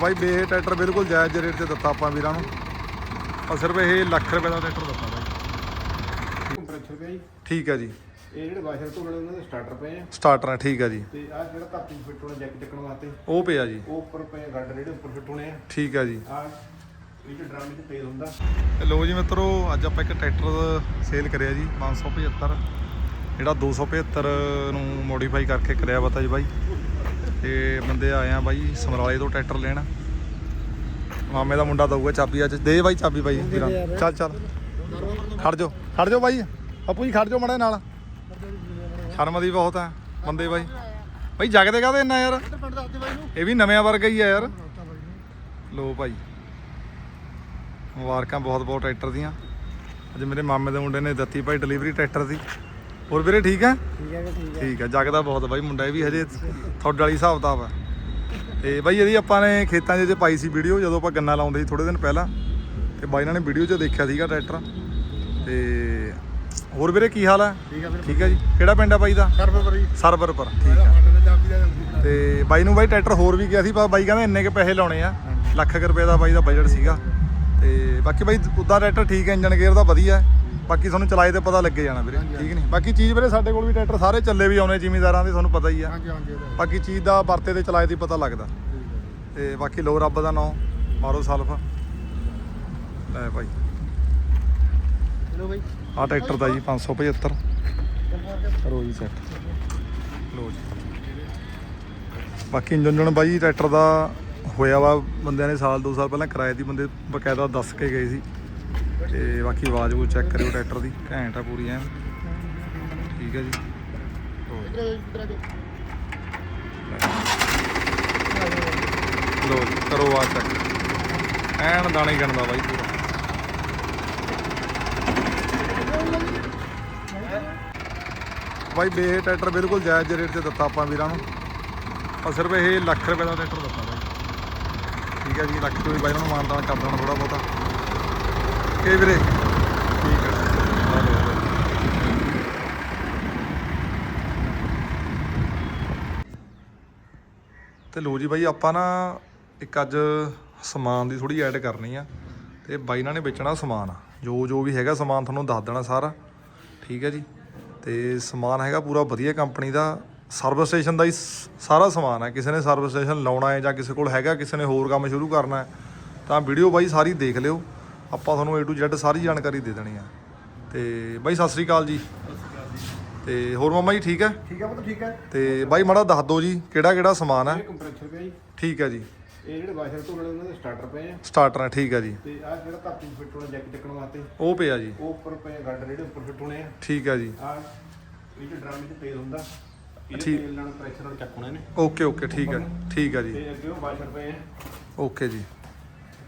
ਬਾਈ ਬੇ tractor ਬਿਲਕੁਲ ਜਾਇਜ਼ rate ਤੇ ਦਿੱਤਾ ਆਪਾਂ ਵੀਰਾਂ ਨੂੰ। ਔਰ ਸਿਰਫ ਇਹ ਲੱਖ ਰੁਪਏ ਦਾ ਟਰੈਕਟਰ ਦਿੱਤਾ ਬਾਈ। ਕੰਪਰੈਸਰ ਪਿਆ ਜੀ ਠੀਕ ਹੈ ਜੀ। ਇਹ ਜਿਹੜੇ ਵਾਸ਼ਰ ਤੋਂ ਬਣੇ ਉਹਨਾਂ ਦੇ ਸਟਾਰਟਰ ਪਏ ਆ। ਸਟਾਰਟਰ ਠੀਕ ਹੈ ਜੀ। ਤੇ ਆਹ ਜਿਹੜਾ ਧਰਤੀ ਫਿੱਟ ਹੋਣਾ ਜੈਕ ਚੱਕਣ ਵਾਸਤੇ ਉਹ ਪਿਆ ਜੀ। ਉਹ ਉੱਪਰ ਪਏ ਆ ਗੱਡ ਜਿਹੜੇ ਉੱਪਰ ਫਿੱਟ ਹੋਣੇ ਆ। ਠੀਕ ਹੈ ਜੀ। ਆਹ ਇਹ ਡਰਮ ਵਿੱਚ ਤੇਲ ਹੁੰਦਾ। ਲੋ ਜੀ ਮਿੱਤਰੋ ਅੱਜ ਆਪਾਂ ਇੱਕ ਟਰੈਕਟਰ ਸੇਲ ਕਰਿਆ ਜੀ 575 ਜਿਹੜਾ 275 ਨੂੰ ਮੋਡੀਫਾਈ ਕਰਕੇ ਕਰਿਆ ਪਤਾ ਜੀ ਬਾਈ। ਤੇ ਬੰਦੇ ਆਏ ਆ ਬਾਈ ਸਮਰਾਲੇ ਤੋਂ ਟਰੈਕਟਰ ਲੈਣ। ਮਾਮੇ ਦਾ ਮੁੰਡਾ ਦਊਗਾ ਚਾਬੀ ਅੱਜ। ਦੇ ਬਾਈ ਚਾਬੀ ਬਾਈ ਵੀਰਾਂ ਚੱਲ ਚੱਲ। ਖੜ ਜਾਓ। ਖੜ ਜਾਓ ਬਾਈ। ਆਪੂ ਜੀ, ਖੜ ਜਾਓ ਮੜੇ ਨਾਲ। ਸ਼ਰਮ ਦੀ ਬਹੁਤ ਆ ਬੰਦੇ ਬਾਈ। ਬਾਈ, ਜਗਦੇ ਕਾਹਦੇ ਇੰਨਾ ਯਾਰ? ਇਹ ਵੀ ਨਵਿਆਂ ਵਰਗਾ ਹੀ ਆ ਯਾਰ। ਲੋ ਭਾਈ ਮੁਬਾਰਕਾਂ ਬਹੁਤ ਬਹੁਤ ਟਰੈਕਟਰ ਦੀਆਂ। ਅੱਜ ਮੇਰੇ ਮਾਮੇ ਦੇ ਮੁੰਡੇ ਨੇ ਦਿੱਤੀ ਭਾਈ ਡਿਲੀਵਰੀ ਟਰੈਕਟਰ ਦੀ। ਹੋਰ ਵੀਰੇ ਠੀਕ ਹੈ? ਠੀਕ ਹੈ ਠੀਕ ਠੀਕ ਹੈ ਜਗਦਾ ਬਹੁਤ ਬਾਈ ਮੁੰਡਾ ਇਹ ਵੀ ਹਜੇ ਤੁਹਾਡੇ ਵਾਲੀ ਹਿਸਾਬ ਕਿਤਾਬ ਹੈ। ਤੇ ਬਾਈ ਇਹਦੀ ਆਪਾਂ ਨੇ ਖੇਤਾਂ 'ਚ ਜੇ ਪਾਈ ਸੀ ਵੀਡੀਓ ਜਦੋਂ ਆਪਾਂ ਗੰਨਾ ਲਾਉਂਦੇ ਸੀ ਥੋੜੇ ਦਿਨ ਪਹਿਲਾਂ ਤੇ ਬਾਈ ਇਹਨਾਂ ਨੇ ਵੀਡੀਓ 'ਚ ਦੇਖਿਆ ਸੀਗਾ ਟਰੈਕਟਰ। ਤੇ ਹੋਰ ਵੀਰੇ ਕੀ ਹਾਲ ਹੈ? ਠੀਕ ਹੈ ਜੀ। ਕਿਹੜਾ ਪਿੰਡ ਹੈ ਬਾਈ ਦਾ? ਸਰਵ ਬਰੀ ਸਰਵਰ ਪਰ ਠੀਕ ਹੈ। ਤੇ ਬਾਈ ਨੂੰ ਬਾਈ ਟਰੈਕਟਰ ਹੋਰ ਵੀ ਗਿਆ ਸੀ ਪਰ ਬਾਈ ਕਹਿੰਦਾ ਇੰਨੇ ਕੇ ਪੈਸੇ ਲਾਉਣੇ ਆ ਲੱਖ ਰੁਪਏ ਦਾ ਬਾਈ ਦਾ ਬਜਟ ਸੀਗਾ। ਤੇ ਬਾਕੀ ਬਾਈ ਉਦਾਂ ਟਰੈਕਟਰ ਠੀਕ ਹੈ ਇੰਜਨ ਗੇਅਰ ਦਾ ਵਧੀਆ ਹੈ। ਬਾਕੀ ਤੁਹਾਨੂੰ ਚਲਾਏ ਤੇ ਪਤਾ ਲੱਗੇ ਜਾਣਾ ਵੀਰੇ ਠੀਕ ਨਹੀਂ? ਬਾਕੀ ਚੀਜ਼ ਵੀਰੇ ਸਾਡੇ ਕੋਲ ਵੀ ਟਰੈਕਟਰ ਸਾਰੇ ਚੱਲੇ ਵੀ ਆਉਣੇ ਜ਼ਿਮੀਦਾਰਾਂ ਦੇ ਤੁਹਾਨੂੰ ਪਤਾ ਹੀ ਆ। ਹਾਂਜੀ ਹਾਂਜੀ ਇਹਦਾ ਬਾਕੀ ਚੀਜ਼ ਦਾ ਵਰਤੇ ਤੇ ਚਲਾਏ ਦੀ ਪਤਾ ਲੱਗਦਾ। ਤੇ ਬਾਕੀ ਲੋ ਰੱਬ ਦਾ ਨਾਮ ਮਾਰੋ ਸਲਫ। ਲੈ ਭਾਈ ਬਾਈ। ਆਹ ਟਰੈਕਟਰ ਦਾ ਜੀ 575 ਕਰੋ ਜੀ ਸੈੱਟ। ਲੋ ਜੀ। ਬਾਕੀ ਇੰਜਨ ਬਾਈ ਟਰੈਕਟਰ ਦਾ ਹੋਇਆ ਵਾ ਬੰਦਿਆਂ ਨੇ ਸਾਲ ਦੋ ਸਾਲ ਪਹਿਲਾਂ ਕਿਰਾਏ ਦੀ ਬੰਦੇ ਬਕਾਇਦਾ ਦੱਸ ਕੇ ਗਏ ਸੀ। ਤੇ ਬਾਕੀ ਆਵਾਜ਼ ਉਹ ਚੈੱਕ ਕਰਿਓ ਟਰੈਕਟਰ ਦੀ, ਘੈਂਟ ਆ ਪੂਰੀ ਐਨ। ਠੀਕ ਹੈ ਜੀ। ਲਓ ਕਰੋ ਆਵਾਜ਼ ਚੈੱਕ। ਐਨ ਦਾਣੇ ਗਣਦਾ ਬਾਈ ਪੂਰਾ। ਬਾਈ, ਬੇ ਟਰੈਕਟਰ ਬਿਲਕੁਲ ਜਾਇਜ਼ ਰੇਟ ਤੇ ਦਿੱਤਾ ਆਪਾਂ ਵੀਰਾਂ ਨੂੰ। ਔਰ ਸਿਰਫ ਇਹ ਲੱਖ ਰੁਪਏ ਦਾ ਟਰੈਕਟਰ ਦਿੱਤਾ ਬਾਈ। ਠੀਕ ਹੈ ਜੀ, ਲੱਖ ਤੋਂ ਵੀ ਬਾਈ ਨੂੰ ਮਾਨਦਾਨ ਕਰ ਦੇਣਾ ਥੋੜਾ ਬਹੁਤਾ। ਕੇ ਵੀਰੇ। ਠੀਕ ਹੈ ਤੇ ਲੋ ਜੀ ਬਾਈ, ਆਪਾਂ ਨਾ ਇੱਕ ਅੱਜ ਸਮਾਨ ਦੀ ਥੋੜੀ ਐਡ ਕਰਨੀ ਆ। ਤੇ ਬਾਈ ਨਾਲ ਨੇ ਵੇਚਣਾ ਸਮਾਨ। ਜੋ ਜੋ ਵੀ ਹੈਗਾ ਸਮਾਨ ਤੁਹਾਨੂੰ ਦੱਸ ਦੇਣਾ ਸਾਰਾ। ਠੀਕ ਹੈ ਜੀ। ਤੇ ਸਮਾਨ ਹੈਗਾ ਪੂਰਾ ਵਧੀਆ ਕੰਪਨੀ ਦਾ। ਸਰਵਿਸ ਸਟੇਸ਼ਨ ਦਾ ਹੀ ਸਾਰਾ ਸਮਾਨ ਹੈ। ਕਿਸੇ ਨੇ ਸਰਵਿਸ ਸਟੇਸ਼ਨ ਲਾਉਣਾ ਹੈ ਜਾਂ ਕਿਸੇ ਕੋਲ ਹੈਗਾ, ਕਿਸੇ ਨੇ ਹੋਰ ਕੰਮ ਸ਼ੁਰੂ ਕਰਨਾ ਹੈ, ਤਾਂ ਵੀਡੀਓ ਬਾਈ ਸਾਰੀ ਦੇਖ ਲਿਓ। ਆਪਾਂ ਤੁਹਾਨੂੰ A to Z ਸਾਰੀ ਜਾਣਕਾਰੀ ਦੇ ਦੇਣੀ ਆ। ਤੇ ਬਾਈ ਸਤਿ ਸ੍ਰੀ ਅਕਾਲ ਜੀ। ਤੇ ਹੋਰ ਮਾਮਾ ਜੀ ਠੀਕ ਹੈ? ਠੀਕ ਹੈ ਪੁੱਤ ਠੀਕ ਹੈ। ਤੇ ਬਾਈ ਮਾੜਾ ਦੱਸ ਦਿਓ ਜੀ ਕਿਹੜਾ ਕਿਹੜਾ ਸਮਾਨ ਹੈ? ਇਹ ਕੰਪਰੈਸਰ ਪਿਆ ਜੀ। ਠੀਕ ਹੈ ਜੀ। ਇਹ ਜਿਹੜੇ ਵਾਸ਼ਰ ਤੋਂ ਬਣੇ ਉਹਨਾਂ ਦੇ ਸਟਾਰਟਰ ਪਏ ਆ। ਸਟਾਰਟਰ ਹੈ ਠੀਕ ਹੈ ਜੀ। ਤੇ ਆਹ ਜਿਹੜਾ ਧਰਤੀ ਫਿੱਟ ਹੋਣਾ ਜੈਕ ਚੱਕਣ ਵਾਸਤੇ ਉਹ ਪਿਆ ਜੀ। ਉਹ ਉੱਪਰ ਪਏ ਗੱਡ ਜਿਹੜੇ ਉੱਪਰ ਫਿੱਟ ਹੋਣੇ ਆ। ਠੀਕ ਹੈ ਜੀ। ਆਹ ਇਹ ਜਿਹੜਾ ਡਰਮ ਵਿੱਚ ਤੇਲ ਹੁੰਦਾ। ਇਹ ਠੀਕ। ਤੇਲ ਨਾਲ ਪ੍ਰੈਸ਼ਰ ਨਾਲ ਚੱਕ ਹੋਣੇ ਨੇ। ਓਕੇ ਓਕੇ ਠੀਕ ਹੈ ਠੀਕ ਹੈ ਜੀ। ਤੇ ਅੱਗੇ ਉਹ ਵਾਸ਼ਰ ਪਏ ਆ। ਓਕੇ ਜੀ।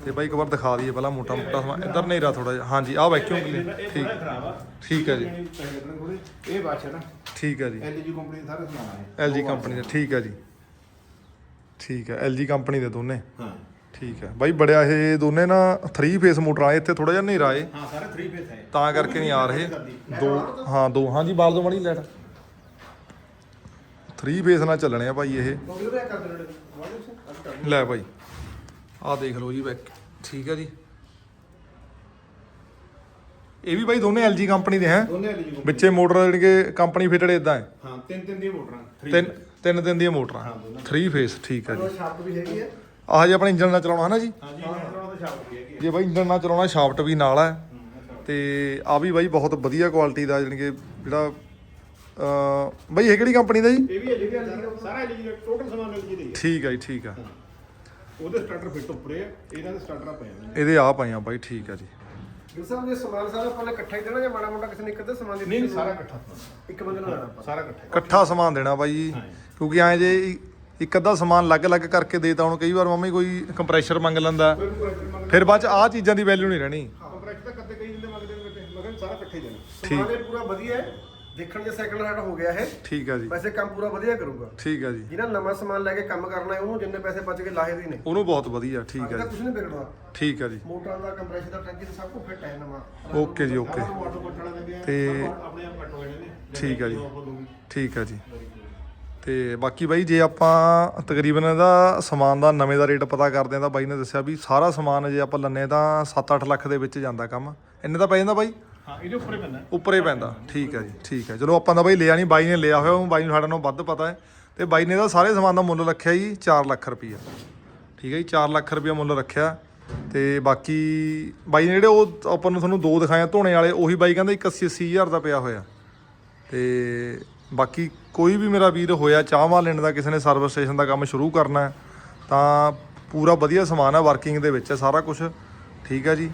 ਤੇ ਬਾਈ ਇੱਕ ਵਾਰ ਦਿਖਾ ਦਈਏ ਪਹਿਲਾਂ ਮੋਟਾ ਮੋਟਾ ਸਮਾਨ ਇੱਧਰ ਹਨੇਰਾ ਥੋੜਾ ਜਿਹਾ। ਹਾਂਜੀ ਆਹ ਵੈਕਿਊਮ ਇਹ ਕਲੀਨ ਥੋੜ੍ਹਾ ਠੀਕ ਠੀਕ ਹੈ ਜੀ। ਇਹ ਵਾਸ਼ਰ ਆ। ਠੀਕ ਹੈ ਜੀ। ਐਲਜੀ ਕੰਪਨੀ ਦਾ ਸਾਰਾ ਸਮਾਨ ਹੈ LG ਕੰਪਨੀ ਦਾ। ਠੀਕ ਹੈ ਜੀ। ਠੀਕ ਹੈ LG ਕੰਪਨੀ ਦੇ ਦੋਨੇ। ਹਾਂ। ਠੀਕ ਹੈ ਬਾਈ ਬੜਿਆ ਇਹ ਦੋਨੇ ਨਾ 3 ਫੇਸ ਮੋਟਰ ਆਏ ਇੱਥੇ ਥੋੜਾ ਜਿਹਾ ਹਨੇਰਾ ਏ। ਹਾਂ ਸਾਰੇ 3 ਫੇਸ ਹੈ ਤਾਂ ਕਰਕੇ ਨਹੀਂ ਆ ਰਹੇ। ਦੋ ਹਾਂ ਦੋ। ਹਾਂਜੀ ਬਾਲ ਦੋ ਮੜੀ ਲੈਟ 3 ਫੇਸ ਨਾਲ ਚੱਲਣੇ ਆ ਭਾਈ ਇਹ। ਲੈ ਭਾਈ ਆਹ ਦੇਖ ਲਓ ਜੀ ਬੈਕ। ਠੀਕ ਹੈ ਜੀ। ਇਹ ਵੀ ਬਾਈ ਦੋਨੇ LG ਕੰਪਨੀ ਦੇ ਹੈ? ਦੋਨੇ ਐਲਜੀ ਕੰਪਨੀ ਵਿੱਚੇ ਮੋਟਰ ਜਿਹੜੀ ਕਿ ਕੰਪਨੀ ਫਿਟਡ ਇਦਾਂ ਹੈ? ਹਾਂ ਤਿੰਨ ਤਿੰਨ ਦੀਆਂ ਮੋਟਰਾਂ three ਤਿੰਨ phase। ਤਿੰਨ ਦਿਨ ਦੀਆਂ ਮੋਟਰਾਂ। ਹਾਂ, ਦੋਨਾਂ 3 ਫੇਸ ਠੀਕ ਹੈ ਜੀ। ਉਹ ਸ਼ਾਫਟ ਵੀ ਹੈਗੀ ਹੈ। ਆਹ ਜੀ ਆਪਣੇ ਇੰਜਨ ਨਾਲ ਚਲਾਉਣਾ ਹੈ ਨਾ ਜੀ? ਹਾਂ ਜੀ ਇਹਨਾਂ ਦਾ ਸ਼ਾਫਟ ਵੀ ਹੈਗੀ ਹੈ। ਜੇ ਬਾਈ ਇੰਜਨ ਨਾਲ ਚਲਾਉਣਾ ਸ਼ਾਫਟ ਵੀ ਨਾਲ ਹੈ। ਤੇ ਆ ਵੀ ਬਾਈ ਬਹੁਤ ਵਧੀਆ ਕੁਆਲਿਟੀ ਦਾ ਜਾਣੀ ਕਿ ਜਿਹੜਾ ਅ ਬਾਈ ਇਹ ਕਿਹੜੀ ਕੰਪਨੀ ਦਾ ਜੀ? ਇਹ ਵੀ ਐਲਜੀ ਦਾ ਸਾਰਾ ਐਲਜੀ ਦਾ ਟੋਟਲ ਸਮਾਨ ਐਲਜੀ ਦਾ ਹੀ ਹੈ ਠੀਕ ਹੈ ਜੀ ਠੀਕ ਹੈ। ਉਹਦੇ ਸਟਾਰਟਰ ਫਿੱਟ ਉੱਪਰੇ ਆ ਇਹਨਾਂ ਦੇ ਸਟਾਰਟਰ ਪਏ ਨੇ। ਇਹਦੇ ਆ ਪਾਈਆਂ ਬਾਈ ਠੀਕ ਹੈ ਜੀ। ਜਿਸਮ ਦੇ ਸਮਾਨ ਸਾਰਾ ਆਪਾਂ ਨੇ ਇਕੱਠਾ ਹੀ ਦੇਣਾ ਜਾਂ ਮਾੜਾ ਮੋਟਾ ਕਿਸੇ ਨੇ ਇੱਕ ਅੱਧਾ ਸਮਾਨ ਦੇ ਨਹੀਂ ਨਹੀਂ ਸਾਰਾ ਇਕੱਠਾ ਇੱਕ ਬੰਦੇ ਨੂੰ ਲੈਣਾ ਆਪਾਂ। ਸਾਰਾ ਇਕੱਠਾ। ਇਕੱਠਾ ਸਮਾਨ ਦੇਣਾ ਬਾਈ ਜੀ। ਕਿਉਂਕਿ ਐਂ ਜੇ ਇ- ਇੱਕ ਅੱਧਾ ਸਮਾਨ ਅਲੱਗ-ਅਲੱਗ ਕਰਕੇ ਦੇਤਾ ਹੁਣ ਕਈ ਵਾਰ ਮੰਮੀ ਕੋਈ ਕੰਪਰੈਸ਼ਰ ਮੰਗ ਲੈਂਦਾ। ਕੋਈ ਕੰਪਰੈਸਰ ਮੰਗਦੇ ਫਿਰ ਬਾਅਦ ਚ ਆਹ ਚੀਜ਼ਾਂ ਦੀ ਵੈਲਿਊ ਨਹੀਂ ਰਹਿਣੀ। ਕੰਪਰੈਸਰ ਤਾਂ ਕਦੇ ਕਈ ਦਿੰਦੇ ਮੰਗਦੇ ਨੇ ਬੇਟੇ ਮਗਰ ਸਾਰਾ ਇਕੱਠਾ ਹੀ ਦੇਣਾ। ਸਮਾਨ ਇਹ ਪੂਰਾ ਵਧੀਆ ਹੈ। ਦੇਖਣ 'ਚ ਸੈਕਿੰਡ ਹੈਂਡ ਹੋ ਗਿਆ ਇਹ ਠੀਕ ਹੈ ਜੀ। ਵੈਸੇ ਕੰਮ ਪੂਰਾ ਵਧੀਆ ਕਰੂਗਾ। ਠੀਕ ਹੈ ਜੀ। ਜਿਹਨਾਂ ਨਵਾਂ ਸਮਾਨ ਲੈ ਕੇ ਕੰਮ ਕਰਨਾ ਹੈ ਉਹਨੂੰ ਜਿੰਨੇ ਪੈਸੇ ਬਚ ਕੇ ਲਾਹੇ ਦੀ ਨੇ। ਉਹਨੂੰ ਬਹੁਤ ਵਧੀਆ ਠੀਕ ਇਹਦਾ ਜੀ। ਕੁਝ ਨਹੀਂ ਵਿਗੜਦਾ ਠੀਕ ਹੈ ਜੀ। ਮੋਟਰਾਂ ਦਾ ਕੰਪਰੈਸ਼ਰ ਦਾ ਟੈਂਕੀ ਦਾ ਸਭ ਕੁਝ ਫਿੱਟ ਹੈ ਨਵਾਂ। ਓਕੇ ਜੀ ਓਕੇ। ਆਟੋ ਕੱਟਣਾ ਦਿੰਦੇ ਆ ਤੇ ਆਪਣੇ ਆਪ ਕੱਟ ਠੀਕ ਹੈ ਜੀ। ਜੋ ਠੀਕ ਹੈ ਜੀ। ਤੇ ਬਾਕੀ ਬਾਈ ਜੇ ਆਪਾਂ ਤਕਰੀਬਨ ਇਹਦਾ ਸਮਾਨ ਦਾ ਨਵੇਂ ਦਾ ਰੇਟ ਪਤਾ ਕਰਦੇ ਆ ਤਾਂ ਬਾਈ ਨੇ ਦੱਸਿਆ ਵੀ ਸਾਰਾ ਸਮਾਨ ਜੇ ਆਪਾਂ ਲੰਨੇ ਤਾਂ 7-8 ਲੱਖ ਦੇ ਵਿੱਚ ਜਾਂਦਾ ਕੰਮ। ਇੰਨੇ ਦਾ ਪੈ ਜਾਂਦਾ ਬਾਈ? ਹਾਂ, ਇਹਦੇ ਉੱਪਰ ਹੀ ਪੈਂਦਾ ਉੱਪਰ ਹੀ ਪੈਂਦਾ। ਠੀਕ ਹੈ ਜੀ, ਠੀਕ ਹੈ। ਚਲੋ ਆਪਾਂ ਤਾਂ ਬਾਈ ਲਿਆ ਨਹੀਂ ਬਾਈ ਨੇ ਲਿਆ ਹੋਇਆ ਉਹ ਬਾਈ ਨੂੰ ਸਾਡਾ ਨਾਲੋਂ ਵੱਧ ਪਤਾ ਹੈ। ਤੇ ਬਾਈ ਨੇ ਇਹਦਾ ਸਾਰੇ ਸਮਾਨ ਦਾ ਮੁੱਲ ਰੱਖਿਆ ਜੀ 4 ਲੱਖ ਰੁਪਈਆ। ਠੀਕ ਹੈ ਜੀ 4 ਲੱਖ ਰੁਪਈਆ ਮੁੱਲ ਰੱਖਿਆ। ਤੇ ਬਾਕੀ ਬਾਈ ਨੇ ਜਿਹੜੇ ਉਹ ਆਪਾਂ ਨੂੰ ਤੁਹਾਨੂੰ ਦੋ ਦਿਖਾਏ ਧੋਣੇ ਵਾਲੇ, ਉਹੀ ਬਾਈ ਕਹਿੰਦਾ 81 ਹਜ਼ਾਰ ਦਾ ਪਿਆ ਹੋਇਆ। ਤੇ ਬਾਕੀ ਕੋਈ ਵੀ ਮੇਰਾ ਵੀਰ ਹੋਇਆ ਚਾਹਵਾਂ ਲੈਣ ਦਾ, ਕਿਸੇ ਨੇ ਸਰਵਿਸ ਸਟੇਸ਼ਨ ਦਾ ਕੰਮ ਸ਼ੁਰੂ ਕਰਨਾ ਤਾਂ ਪੂਰਾ ਵਧੀਆ ਸਮਾਨ ਹੈ ਵਰਕਿੰਗ ਦੇ ਵਿੱਚ ਹੈ ਸਾਰਾ ਕੁਝ ਠੀਕ ਹੈ ਜੀ।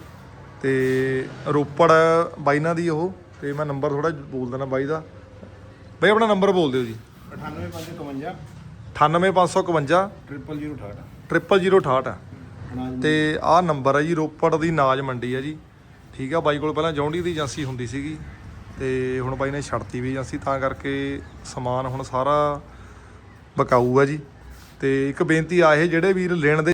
ਤੇ ਰੋਪੜ ਬਾਈ ਨਾਲ ਦੀ ਉਹ ਤੇ ਮੈਂ ਨੰਬਰ ਥੋੜਾ ਬੋਲ ਦੇਣਾ ਬਾਈ ਦਾ। ਬਾਈ ਆਪਣਾ ਨੰਬਰ ਬੋਲ ਦਿਓ ਜੀ। 98552 98551 0068 00068 ਤੇ ਆਹ ਨੰਬਰ ਹੈ ਜੀ ਰੋਪੜ ਦੀ ਨਾਜ ਮੰਡੀ ਹੈ ਜੀ। ਠੀਕ ਆ ਬਾਈ ਕੋਲ ਪਹਿਲਾਂ ਜੌਂਡੀ ਦੀ ਏਜੰਸੀ ਹੁੰਦੀ ਸੀਗੀ। ਤੇ ਹੁਣ ਬਾਈ ਨੇ ਛੱਡਤੀ ਵੀ ਏਜੰਸੀ ਤਾਂ ਕਰਕੇ ਸਮਾਨ ਹੁਣ ਸਾਰਾ ਬਕਾਊ ਹੈ ਜੀ। ਤੇ ਇੱਕ ਬੇਨਤੀ ਆ ਇਹ ਜਿਹੜੇ ਵੀਰ ਲੈਣ ਦੇ